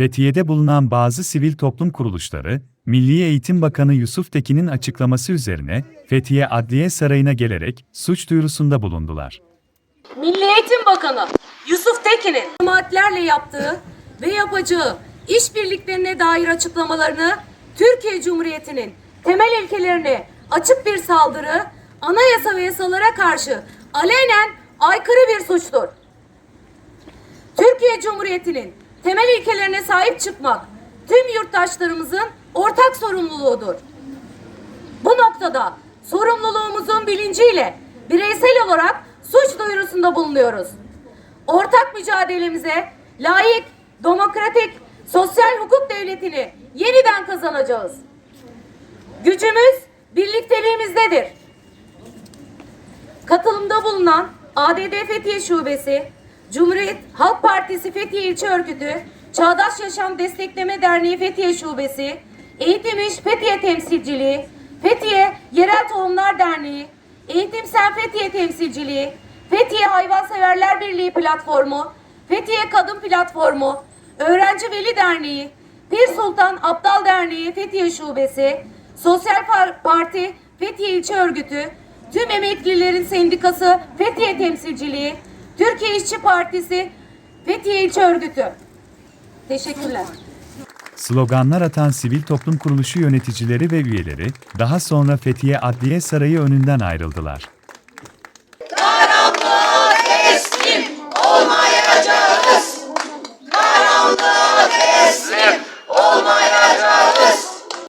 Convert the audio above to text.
Fethiye'de bulunan bazı sivil toplum kuruluşları, Milli Eğitim Bakanı Yusuf Tekin'in açıklaması üzerine Fethiye Adliye Sarayı'na gelerek suç duyurusunda bulundular. Milli Eğitim Bakanı Yusuf Tekin'in cemaatlerle yaptığı ve yapacağı işbirliklerine dair açıklamalarını Türkiye Cumhuriyeti'nin temel ilkelerine açık bir saldırı, anayasa ve yasalara karşı alenen aykırı bir suçtur. Türkiye Cumhuriyeti'nin temel ilkelerine sahip çıkmak tüm yurttaşlarımızın ortak sorumluluğudur. Bu noktada sorumluluğumuzun bilinciyle bireysel olarak suç duyurusunda bulunuyoruz. Ortak mücadelemize layık, demokratik, sosyal hukuk devletini yeniden kazanacağız. Gücümüz birlikteliğimizdedir. Katılımda bulunan ADD Fethiye Şubesi, Cumhuriyet Halk Partisi Fethiye İlçe Örgütü, Çağdaş Yaşam Destekleme Derneği Fethiye Şubesi, Eğitim İş Fethiye Temsilciliği, Fethiye Yerel Tohumlar Derneği, Eğitim Sen Fethiye Temsilciliği, Fethiye Hayvanseverler Birliği Platformu, Fethiye Kadın Platformu, Öğrenci Veli Derneği, Pir Sultan Abdal Derneği Fethiye Şubesi, Sosyal Par- Parti Fethiye İlçe Örgütü, Tüm Emeklilerin Sendikası Fethiye Temsilciliği, Türkiye İşçi Partisi Fethiye İlçe Örgütü. Teşekkürler. Sloganlar atan sivil toplum kuruluşu yöneticileri ve üyeleri, daha sonra Fethiye Adliye Sarayı önünden ayrıldılar.